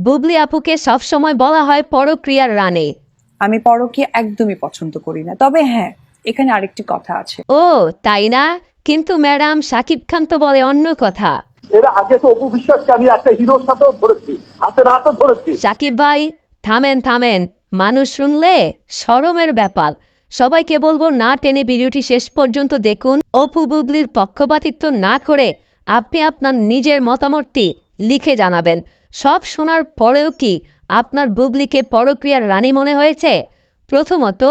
বুবলি আপুকে সবসময় বলা হয় পরক্রিয়ার রানী। আমি পরকে একদমই পছন্দ করি না। তবে হ্যাঁ এখানে আরেকটি কথা আছে। ও তাই না? কিন্তু ম্যাডাম সাকিব খান তো বলে অন্য কথা। এর আগে তো অপু বিশ্বাসকে আমি একটা হিরোর সাথেও ধরেছি হাতে হাতে ধরেছি। সাকিব ভাই থামেন থামেন। মানুষ শুনলে সরমের ব্যাপার। সবাইকে বলব না টেনে ভিডিওটি শেষ পর্যন্ত দেখুন। অপু বুবলির পক্ষপাতিত্ব না করে আপনি আপনার নিজের মতামতটি লিখে জানাবেন। সব শোনার পরেও কি আপনার বুবলিকে পরক্রিয়ার রানী মনে হয়েছে? প্রথমত,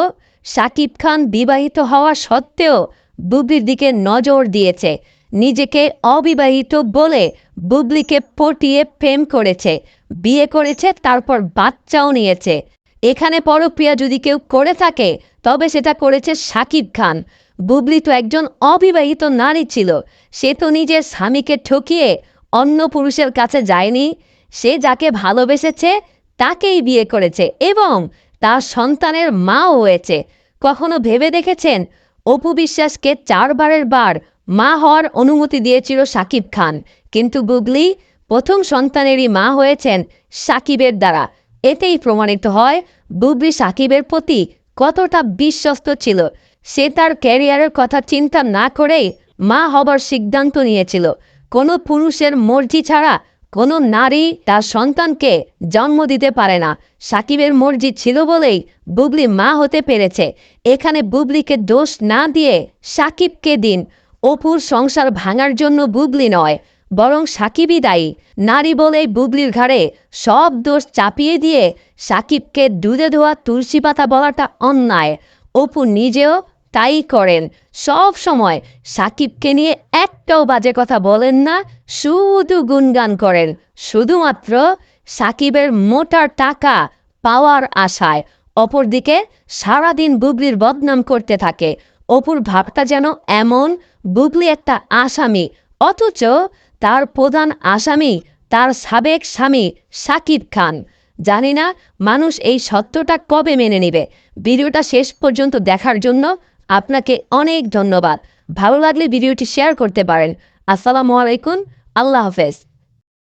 সাকিব খান বিবাহিত হওয়া সত্ত্বেও বুবলির দিকে নজর দিয়েছে, নিজেকে অবিবাহিত বলে বুবলিকে পটিয়ে প্রেম করেছে, বিয়ে করেছে, তারপর বাচ্চাও নিয়েছে। এখানে পরপ্রিয়া যদি কেউ করে থাকে, তবে সেটা করেছে সাকিব খান। বুবলি তো একজন অবিবাহিত নারী ছিল, সে তো নিজের স্বামীকে ঠকিয়ে অন্য পুরুষের কাছে যায়নি। সে যাকে ভালোবেসেছে, তাকেই বিয়ে করেছে এবং তার সন্তানের মাও হয়েছে। কখনো ভেবে দেখেছেন? অপু বিশ্বাসকে চারবারের বার মা হওয়ার অনুমতি দিয়েছিল সাকিব খান। কিন্তু বুবলি, প্রথম সন্তানেরই মা হয়েছেন সাকিবের দ্বারা। এতেই প্রমাণিত হয়, বুবলি সাকিবের প্রতি কতটা বিশ্বস্ত ছিল। সে তার ক্যারিয়ারের কথা চিন্তা না করেই মা হবার সিদ্ধান্ত নিয়েছিল। কোনো পুরুষের মর্জি ছাড়া কোনো নারী তার সন্তানকে জন্ম দিতে পারে না। সাকিবের মর্জি ছিল বলেই বুবলি মা হতে পেরেছে। এখানে বুবলিকে দোষ না দিয়ে সাকিবকে দিন। অপুর সংসার ভাঙার জন্য বুবলি নয়, বরং সাকিবই দায়ী। নারী বলেই বুবলির ঘাড়ে সব দোষ চাপিয়ে দিয়ে সাকিবকে দুধে ধোয়া তুলসী পাতা বলাটা অন্যায়। অপু নিজেও তাই করেন। সব সময় সাকিবকে নিয়ে একটাও বাজে কথা বলেন না, শুধু গুনগান করেন। শুধুমাত্র সাকিবের মোটার টাকা পাওয়ার আশায়। অপরদিকে সারাদিন বুবলির বদনাম করতে থাকে। অপুর ভাবটা যেন এমন, বুবলি একটা আসামি, অথচ তার প্রধান আসামি, তার সাবেক স্বামী সাকিব খান। জানি না মানুষ এই সত্যটা কবে মেনে নেবে। ভিডিওটা শেষ পর্যন্ত দেখার জন্য আপনাকে অনেক ধন্যবাদ। ভালো লাগলে ভিডিওটি শেয়ার করতে পারেন। আসসালামু আলাইকুম। আল্লাহ হাফেজ।